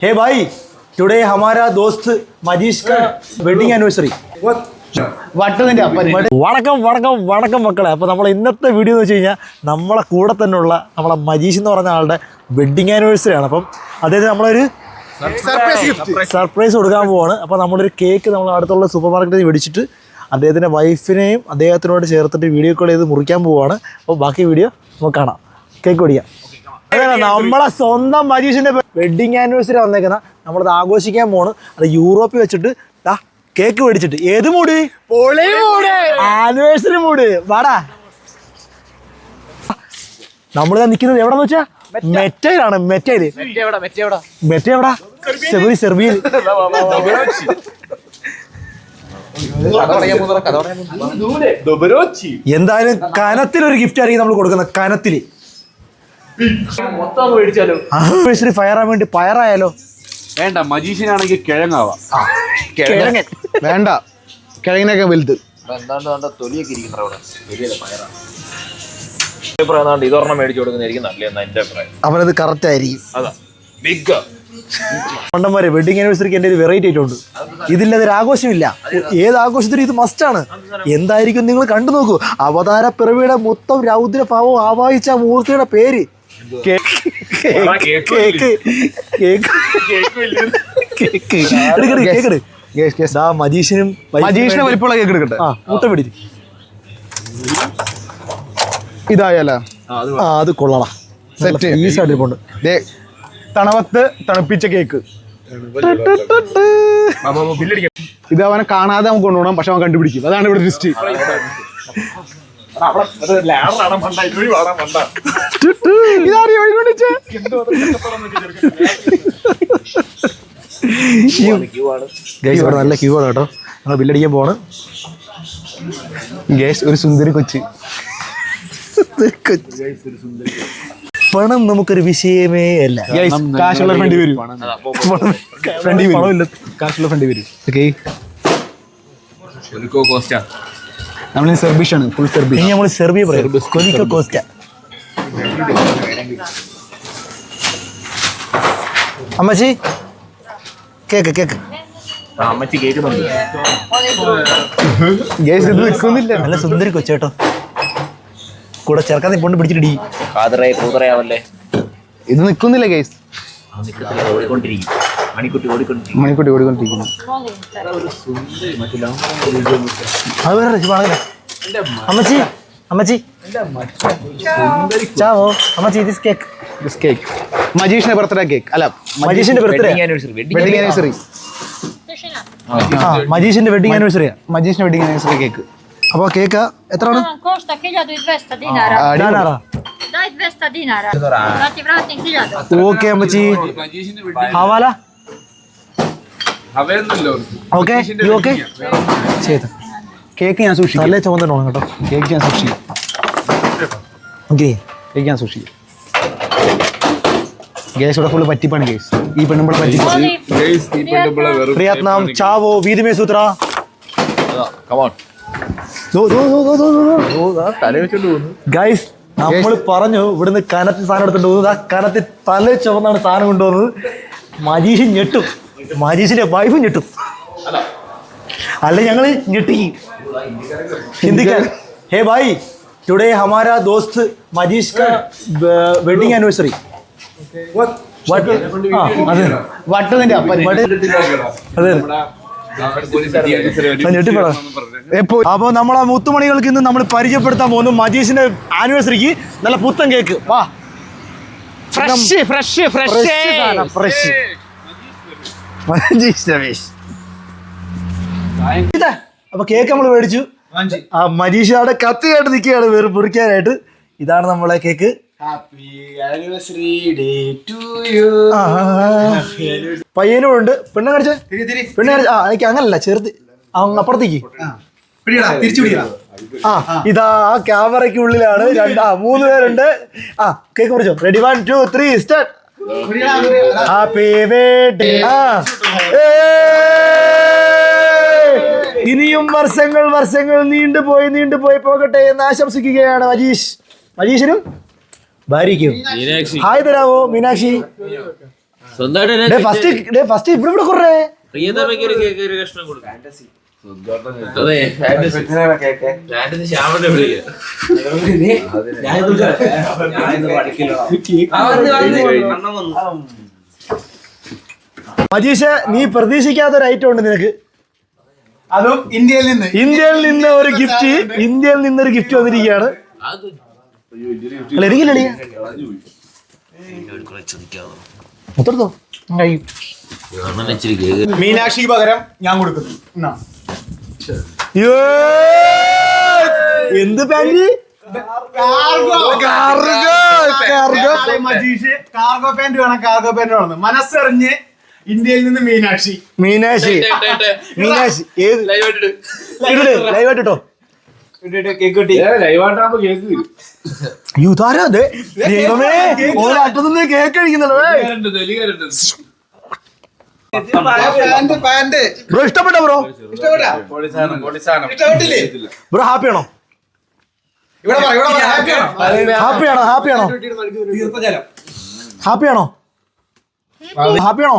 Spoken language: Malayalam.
हे भाई टुडे हमारा दोस्त मजीष का വെഡിങ് ആനിവേഴ്സറി വട്ടതിന്റെ അപ്പന് വണക്കം വണക്കം വണക്കം മക്കളെ അപ്പോൾ നമ്മൾ ഇന്നത്തെ വീഡിയോ എന്ന് വെച്ച് കഴിഞ്ഞാൽ നമ്മളെ കൂടെ തന്നെയുള്ള നമ്മളെ മജീഷ് എന്ന് പറഞ്ഞ ആളുടെ വെഡിങ് ആനിവേഴ്സറി ആണ് അപ്പം അദ്ദേഹത്തിന് നമ്മളൊരു സർപ്രൈസ് ഗിഫ്റ്റ് സർപ്രൈസ് കൊടുക്കാൻ പോവാണ് അപ്പോൾ നമ്മളൊരു കേക്ക് നമ്മൾ അടുത്തുള്ള സൂപ്പർ മാർക്കറ്റിൽ മേടിച്ചിട്ട് അദ്ദേഹത്തിൻ്റെ വൈഫിനെയും അദ്ദേഹത്തിനോട് ചേർത്തിട്ട് വീഡിയോ കോൾ ചെയ്ത് മുറിക്കാൻ പോവാണ് അപ്പോൾ ബാക്കി വീഡിയോ നമുക്ക് കാണാം കേക്ക് ഓടിക്കാം അതെ നമ്മളെ സ്വന്തം മജീഷിന്റെ വെഡിങ് ആനിവേഴ്സറി വന്നേക്കുന്ന. നമ്മളത് ആഘോഷിക്കാൻ പോണ്. അത് യൂറോപ്പിൽ വെച്ചിട്ട് ദാ കേക്ക് മേടിച്ചിട്ട്. ഏത് മൂട്? ആനിവേഴ്സറി മൂട്. വാടാ. നമ്മൾ നിൽക്കുന്നത് എവിടെന്ന് വെച്ചാ? മെറ്റയിലാണ് മെറ്റയിൽ. മെറ്റ എവിടാ? സെർബി സെർവിയിൽ എന്തായാലും കനത്തിലൊരു ഗിഫ്റ്റ് ആയിരിക്കും നമ്മൾ കൊടുക്കുന്നത്. കനത്തിൽ. ആനിവേഴ്സറി ഫയറാൻ വേണ്ടി പയറായാലോ? വേണ്ട മജീഷ്യനാണെങ്കിൽ കിഴങ്ങാവാം. കിഴങ്ങൻ വേണ്ട കിഴങ്ങിനൊക്കെ വലുത്. അഭിപ്രായം ഇതൊരെണ്ണം മേടിച്ചു കൊടുക്കുന്നതായിരിക്കും നല്ലതെന്ന് എന്റെ അഭിപ്രായം. അവനത് കറക്റ്റ് ആയിരിക്കും. അതാ. ബിഗ് പണ്ടന്മാരെ വെഡിങ് ആനിവേഴ്സറിക്ക് എന്റെ ഒരു വെറൈറ്റി ആയിട്ടുണ്ട്. ഇതില്ലാതെ ഒരു ആഘോഷമില്ല. ഏത് ആഘോഷത്തിനും ഇത് മസ്റ്റ് ആണ്. എന്തായിരിക്കും നിങ്ങൾ കണ്ടു നോക്കൂ. അവതാര പിറവിയുടെ മൊത്തം രൗദ്രഭാവം ആവാഹിച്ച മൂർത്തിയുടെ പേര്. മജീഷിനും മജീഷിനെ വലിപ്പമുള്ള കേക്ക് എടുക്കട്ടെ. ആ മുട്ട പിടിച്ച് ഇതായല്ല? ആ അത് കൊള്ളടാ. സെറ്റ് ദേ തണവത്ത് തണുപ്പിച്ച കേക്ക്. ഇത് അവനെ കാണാതെ നമുക്ക് കൊണ്ടുപോകണം പക്ഷെ അവൻ കണ്ടുപിടിക്കും. അതാണ് ഇവിടെ ലിസ്റ്റ് ഗൈസ് ഇവിടെ നല്ല ക്യൂ ആണ് കേട്ടോ. ഞങ്ങൾ ബില്ലടിക്കാൻ പോവാണ്. ഗേസ് ഒരു സുന്ദരി കൊച്ച്. പണം നമുക്കൊരു വിഷയമേ അല്ല. കാശുള്ള ഫ്രണ്ട് വരും. ഫ്രണ്ട് വരും. പണമില്ല കാശുള്ള ഫ്രണ്ട് വരും. ഓക്കെ നമ്മൾ സെർബിഷ് ആണ് ഫുൾ സെർബിഷ്. ഇനി നമ്മൾ സെർബിയ പറയാം. കോസ്റ്റ. അമ്മച്ചി? Cake cake. അമ്മച്ചി കേൾക്കുന്നുണ്ട് നല്ല സുന്ദരി കൊച്ചേട്ടോ. കൂടെ ചേർക്കാൻ നിപ്പോണ്ട് പിടിച്ചിട്ടിടി. കാതറേ കൂതറയാവല്ലേ ഇത് നിൽക്കുന്നില്ല ഗേസ്. നിക്കത്തില്ല ഓടിക്കൊണ്ടിരിക്കും. മണിക്കുട്ടി ഓടിക്കൊണ്ടിരിക്കും മണിക്കൂട്ടി ഓടിക്കൊണ്ടിരിക്കുന്നു. അത് വേറെ രസമാണല്ലേ അമ്മച്ചി അമ്മച്ചി. ചാവോ അമ്മച്ചി ദിസ് കേക്ക് ദിസ് കേക്ക് മജീഷിന്റെ ബർത്ത്ഡേ കേക്ക് അല്ല മജീഷിന്റെ ബർത്ത്ഡേ. വെഡിങ് ആനിവേഴ്സറി ആ മജീഷിന്റെ വെഡിങ് ആനിവേഴ്സറിയാ മജീഷിന്റെ വെഡിങ് ആനിവേഴ്സറി കേക്ക് അപ്പോൾ കേക്ക് എത്രയാണ്? costa 200 dinara. ഞാനാറാ 200 dinara. Da ti vratim okay അമ്മച്ചി. ഹവാല ഓക്കെ ഓക്കെ ചെയ്ത് കേക്ക് ഞാൻ സൂക്ഷിക്കും. നല്ല ചുമന്നുണ്ടോ കേട്ടോ. കേക്ക് ഞാൻ സൂക്ഷിക്കും. ഓക്കെ കേക്ക് ഞാൻ സൂക്ഷിക്കും. ഗേസ് ഇവിടെ ഫുള്ള് പറ്റിപ്പാണ് ഗേസ് ഈ പെണ്ണുമ്പോൾ പറ്റിപ്പാണ്. വെറും പ്രിയത്നാം ചാവോ വീതിമേ സൂത്ര. ഗൈസ് നമ്മൾ പറഞ്ഞു ഇവിടുന്ന് കനത്തി സാധനം എടുത്തിട്ട് പോകുന്നത് ആ കനത്തി തല ചുവന്നാണ് സാധനം കൊണ്ടുപോകുന്നത് മജീഷ് ഞെട്ടും. മജീഷിന്റെ വൈഫ് ഞെട്ടും. അല്ല. ഞങ്ങൾ ഞെട്ടിക്കും. ഹിന്ദിക്കാർ ഹേ ഭായ് ടുഡേ ഹമാര ദോസ്ത് മജീഷ് കാ വെഡിങ് ആനിവേഴ്സറി വട്ടതിന്റെ അതെ എപ്പോ അപ്പൊ നമ്മളെ മുത്തുമണികൾക്ക് ഇന്ന് നമ്മൾ പരിചയപ്പെടുത്താൻ പോകുന്നു മജീഷിന്റെ ആനിവേഴ്സറിക്ക് നല്ല പുത്തൻ കേക്ക് വാ. ഫ്രഷ് ഫ്രഷ് ഫ്രഷ് ഫ്രഷ് അപ്പൊ കേക്ക് നമ്മൾ മേടിച്ചു. ആ മജീഷയുടെ കത്തിയായിട്ട് നിൽക്കുകയാണ് വേറെ പൊറിക്കാനായിട്ട് ഇതാണ് നമ്മളെ കേക്ക്. പയ്യനും ഉണ്ട്. പെണ്ണെ കടിച്ച പെണ്ണെ കടിച്ച ആ എനിക്ക് അങ്ങനല്ല ചേർത്ത് അങ്ങ് അപ്പുറത്തേക്ക്. ആ ഇതാ ആ ക്യാമറയ്ക്ക് ഉള്ളിലാണ് രണ്ട് ആ മൂന്ന് പേരുണ്ട്. ആ cake മുറിച്ചോ ready one two three start happy birthday ഇനിയും വർഷങ്ങൾ വർഷങ്ങൾ നീണ്ടുപോയി നീണ്ടുപോയി പോകട്ടെ എന്ന് ആശംസിക്കുകയാണ് മജീഷ്. മജീഷിനും ഭാര്യയ്ക്കും. ഹായ് തരാവോ മീനാക്ഷി? സ്വന്തമായിട്ട് ഫസ്റ്റ് ഫസ്റ്റ് ഇവിടെ ഇവിടെ കുറേ. പ്രിയതമയ്ക്ക് ഒരു കേക്ക് ഒരു കഷ്ണം കൊടുക്കാം. മജീഷ് നീ പ്രതീക്ഷിക്കാത്ത ഒരു ഐറ്റം ഉണ്ട് നിനക്ക്. അതും ഇന്ത്യയിൽ നിന്ന്. ഇന്ത്യയിൽ നിന്ന് ഒരു ഗിഫ്റ്റ് ഇന്ത്യയിൽ നിന്ന് ഒരു ഗിഫ്റ്റ് വന്നിരിക്കുകയാണ്. മീനാക്ഷിക്ക് മീനാക്ഷി പകരം ഞാൻ കൊടുക്കുന്നു. എന്ത് പാന്റ്? കാർഗോ. കാർഗോ പാന്റ് വേണം കാർഗോ പാന്റ് വേണം മനസ്സറിഞ്ഞ് ഇന്ത്യയിൽ നിന്ന് മീനാക്ഷി. മീനാക്ഷി. മീനാക്ഷി. ഏത്? ലൈവായിട്ട് ഇട്ടോ. ഇതാരാ അത് ദൈവമേ ഒരറ്റത്ത് നിന്ന് കേക്ക് കഴിക്കുന്നുണ്ടോ? ബ്രോ ഇഷ്ടപ്പെട്ടോ ബ്രോ? ബ്രോ ഹാപ്പിയാണോ ഇവിടെ പറ ഇവിടെ പറ happy. ആണോ? ഹാപ്പിയാണോ ഹാപ്പിയാണോ ഹാപ്പിയാണോ ഹാപ്പിയാണോ